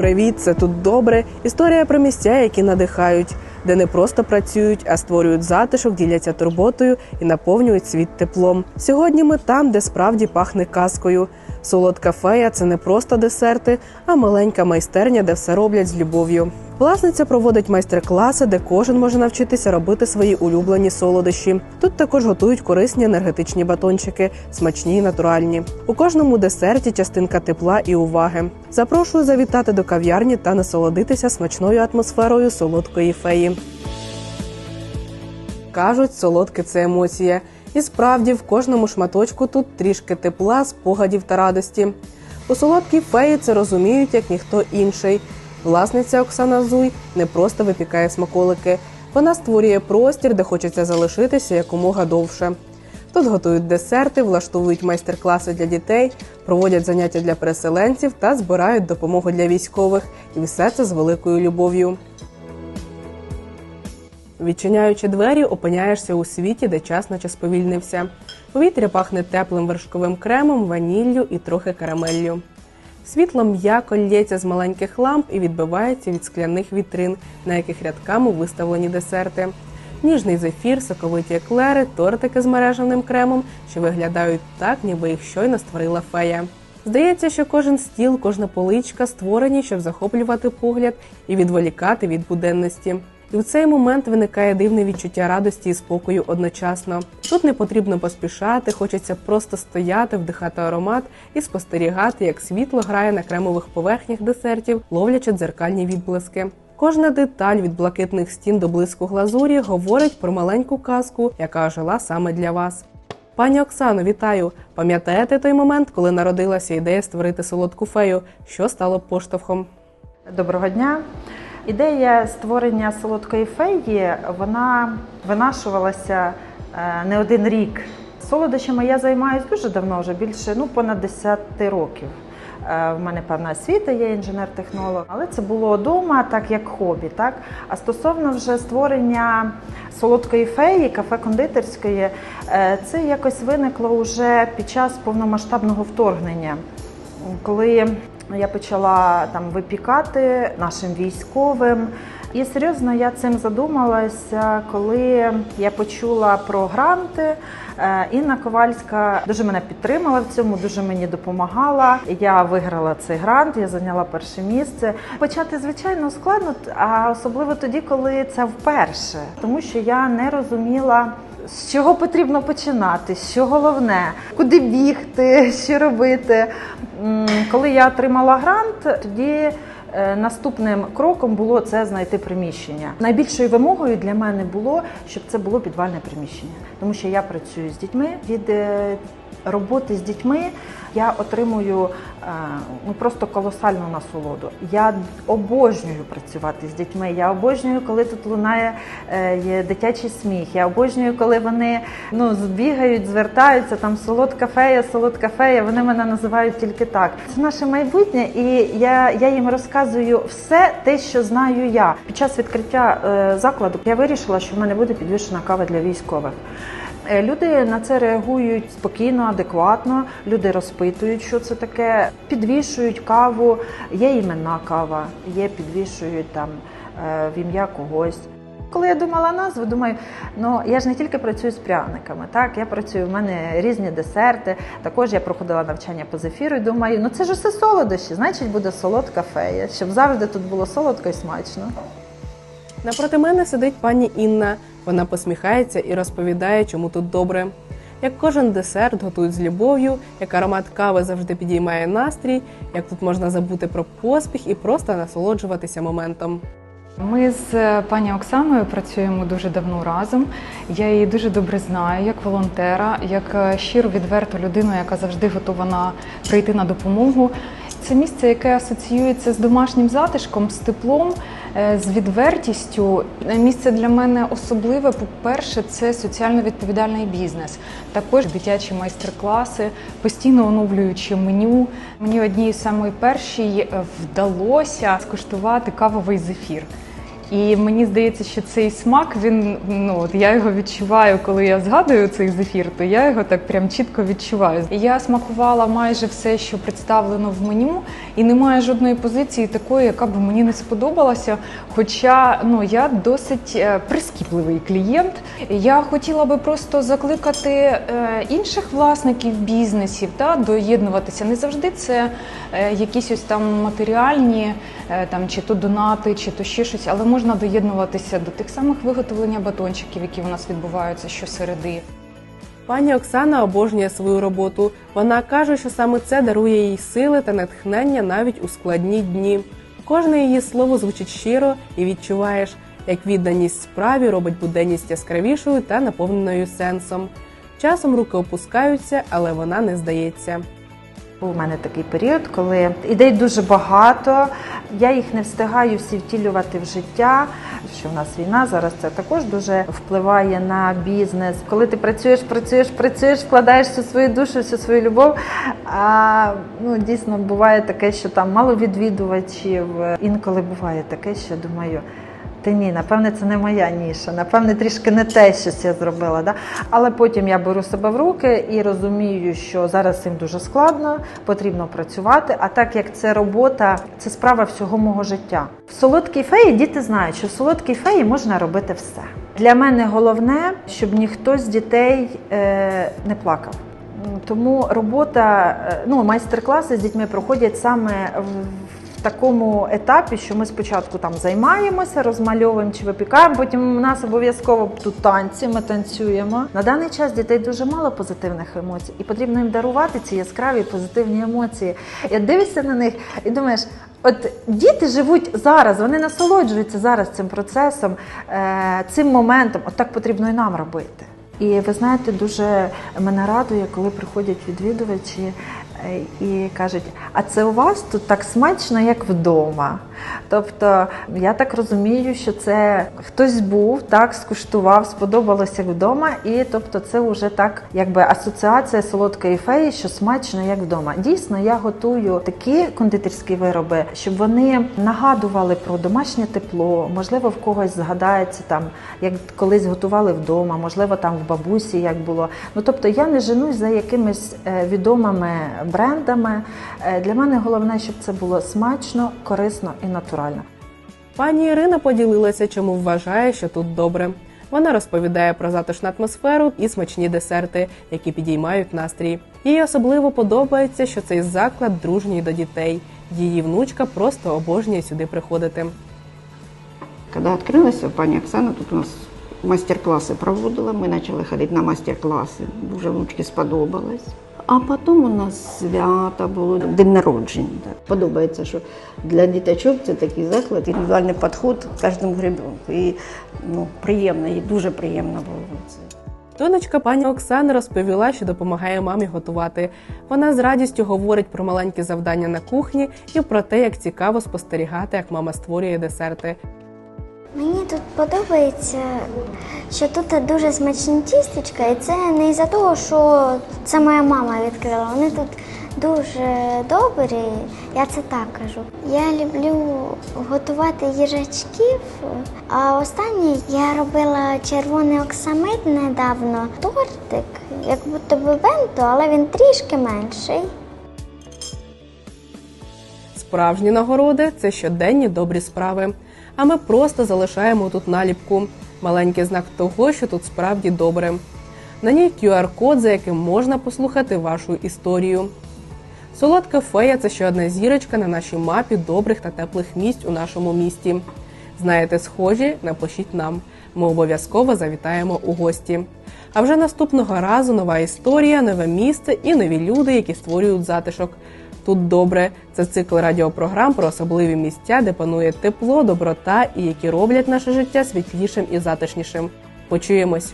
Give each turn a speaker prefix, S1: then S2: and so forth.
S1: Привіт, це тут добре. Історія про місця, які надихають, де не просто працюють, а створюють затишок, діляться турботою і наповнюють світ теплом. Сьогодні ми там, де справді пахне казкою. Солодка фея це не просто десерти, а маленька майстерня, де все роблять з любов'ю. Власниця проводить майстер-класи, де кожен може навчитися робити свої улюблені солодощі. Тут також готують корисні енергетичні батончики, смачні і натуральні. У кожному десерті частинка тепла і уваги. Запрошую завітати до кав'ярні та насолодитися смачною атмосферою солодкої феї. Кажуть, солодке це емоція. І справді в кожному шматочку тут трішки тепла, спогадів та радості. У солодкій феї це розуміють як ніхто інший. Власниця Оксана Зуй не просто випікає смаколики, вона створює простір, де хочеться залишитися якомога довше. Тут готують десерти, влаштовують майстер-класи для дітей, проводять заняття для переселенців та збирають допомогу для військових. І все це з великою любов'ю. Відчиняючи двері, опиняєшся у світі, де час наче сповільнився. Повітря пахне теплим вершковим кремом, ваніллю і трохи карамеллю. Світло м'яко лється з маленьких ламп і відбивається від скляних вітрин, на яких рядками виставлені десерти. Ніжний зефір, соковиті еклери, тортики з мережевним кремом, що виглядають так, ніби їх щойно створила фея. Здається, що кожен стіл, кожна поличка створені, щоб захоплювати погляд і відволікати від буденності. І в цей момент виникає дивне відчуття радості і спокою одночасно. Тут не потрібно поспішати, хочеться просто стояти, вдихати аромат і спостерігати, як світло грає на кремових поверхнях десертів, ловлячи дзеркальні відблиски. Кожна деталь від блакитних стін до блиску глазурі говорить про маленьку казку, яка жила саме для вас. Пані Оксано, вітаю! Пам'ятаєте той момент, коли народилася ідея створити солодку фею? Що стало поштовхом?
S2: Доброго дня. Ідея створення солодкої феї вона винашувалася е, не один рік. Солодощами я займаюся дуже давно, вже більше ну понад 10 років. Е, В мене певна освіта, є інженер-технолог, але це було вдома, так як хобі. Так? А стосовно вже створення солодкої феї, кафе-кондитерської, е, це якось виникло вже під час повномасштабного вторгнення, коли я почала там випікати нашим військовим. І серйозно я цим задумалася, коли я почула про гранти. Е, Інна Ковальська дуже мене підтримала в цьому, дуже мені допомагала. Я виграла цей грант, я зайняла перше місце. Почати звичайно складно, а особливо тоді, коли це вперше, тому що я не розуміла. З чого потрібно починати? Що головне, куди бігти, що робити? Коли я отримала грант, тоді наступним кроком було це знайти приміщення. Найбільшою вимогою для мене було, щоб це було підвальне приміщення, тому що я працюю з дітьми від е, роботи з дітьми. Я отримую е, ну просто колосальну насолоду. Я обожнюю працювати з дітьми. Я обожнюю, коли тут лунає е, дитячий сміх. Я обожнюю, коли вони ну збігають, звертаються там солодка фея, солодка фея. Вони мене називають тільки так. Це наше майбутнє, і я, я їм розказую все те, що знаю я. Під час відкриття е, закладу я вирішила, що в мене буде підвішена кава для військових. Е, Люди на це реагують спокійно, адекватно. Люди розпитують, що це таке, підвішують каву. Є іменна кава, є підвішують там е, в ім'я когось. Коли я думала назву, думаю, ну я ж не тільки працюю з пряниками, так я працюю. в мене різні десерти. Також я проходила навчання по зефіру. і Думаю, ну це ж усе солодощі, значить буде солодка фея, щоб завжди тут було солодко і смачно.
S1: Напроти мене сидить пані Інна. Вона посміхається і розповідає, чому тут добре. Як кожен десерт готують з любов'ю, як аромат кави завжди підіймає настрій, як тут можна забути про поспіх і просто насолоджуватися моментом.
S3: Ми з е, пані Оксаною працюємо дуже давно разом. Я її дуже добре знаю як волонтера, як е, щиру відверту людину, яка завжди готова прийти на допомогу. Це місце, яке асоціюється з домашнім затишком, з теплом, е, з відвертістю. Е, Місце для мене особливе. По-перше, це соціально відповідальний бізнес. Також дитячі майстер-класи, постійно оновлюючи меню. Мені одній з самої першій е, вдалося скуштувати кавовий зефір. І мені здається, що цей смак він ну от я його відчуваю, коли я згадую цей зефір, то я його так прям чітко відчуваю. Я смакувала майже все, що представлено в меню, і немає жодної позиції такої, яка б мені не сподобалася. Хоча ну я досить е, прискіпливий клієнт. Я хотіла би просто закликати е, інших власників бізнесів та доєднуватися. Не завжди це е, якісь ось там матеріальні, там чи то донати, чи то ще щось, але можна доєднуватися до тих самих виготовлення батончиків, які у нас відбуваються щосереди.
S1: Пані Оксана обожнює свою роботу. Вона каже, що саме це дарує їй сили та натхнення навіть у складні дні. Кожне її слово звучить щиро і відчуваєш, як відданість справі робить буденність яскравішою та наповненою сенсом. Часом руки опускаються, але вона не здається.
S2: Був у мене такий період, коли ідей дуже багато. Я їх не встигаю всі втілювати в життя. Що в нас війна зараз це також дуже впливає на бізнес. Коли ти працюєш, працюєш, працюєш, вкладаєш всю свою душу, всю свою любов. А ну дійсно буває таке, що там мало відвідувачів. Інколи буває таке, що думаю. Та ні, напевне, це не моя ніша, напевне, трішки не те, що я зробила. Да? Але потім я беру себе в руки і розумію, що зараз цим дуже складно, потрібно працювати. А так як це робота, це справа всього мого життя. В солодкій феї діти знають, що в солодкій феї можна робити все. Для мене головне, щоб ніхто з дітей е, не плакав. Тому робота, е, ну майстер-класи з дітьми проходять саме в в такому етапі, що ми спочатку там займаємося, розмальовуємо чи випікаємо. Потім у нас обов'язково тут танці, ми танцюємо. На даний час дітей дуже мало позитивних емоцій, і потрібно їм дарувати ці яскраві позитивні емоції. От дивишся на них і думаєш. От діти живуть зараз, вони насолоджуються зараз цим процесом, е, цим моментом. От так потрібно і нам робити. І ви знаєте, дуже мене радує, коли приходять відвідувачі і кажуть, а це у вас тут так смачно, як вдома. Тобто я так розумію, що це хтось був, так скуштував, сподобалося вдома, і тобто це вже так, якби асоціація солодкої феї, що смачно як вдома. Дійсно, я готую такі кондитерські вироби, щоб вони нагадували про домашнє тепло. Можливо, в когось згадається там, як колись готували вдома, можливо, там в бабусі як було. Ну тобто я не женусь за якимись е, відомими брендами. Е, Для мене головне, щоб це було смачно, корисно і натурально.
S1: Пані Ірина поділилася, чому вважає, що тут добре. Вона розповідає про затишну атмосферу і смачні десерти, які підіймають настрій. Їй особливо подобається, що цей заклад дружній до дітей. Її внучка просто обожнює сюди приходити.
S4: Когда открылась пані Оксана, тут у нас мастер-класи проводила, ми почали ходити на мастер-класи, дуже внучці сподобалось. А потім у нас свято було, день народження. Подобається, що для діточок це такий заклад, індивідуальний підход кожному гребенку. І ну, приємно, і дуже приємно було це.
S1: Донечка пані Оксани розповіла, що допомагає мамі готувати. Вона з радістю говорить про маленькі завдання на кухні і про те, як цікаво спостерігати, як мама створює десерти.
S5: Мені тут подобається, що тут дуже смачні тістечка, і це не із-за того, що це моя мама відкрила. Вони тут дуже добрі, я це так кажу. Я люблю готувати їжачків, а останнє я робила червоний оксамит недавно. Тортик, як будто би бенто, але він трішки менший.
S1: Справжні нагороди це щоденні добрі справи. А ми просто залишаємо тут наліпку маленький знак того, що тут справді добре. На ній QR-код, за яким можна послухати вашу історію. Солодка фея це ще одна зірочка на нашій мапі добрих та теплих місць у нашому місті. Знаєте, схожі, напишіть нам. Ми обов'язково завітаємо у гості. А вже наступного разу нова історія, нове місце і нові люди, які створюють затишок. Тут добре. Це цикл радіопрограм про особливі місця, де панує тепло, доброта і які роблять наше життя світлішим і затишнішим. Почуємось.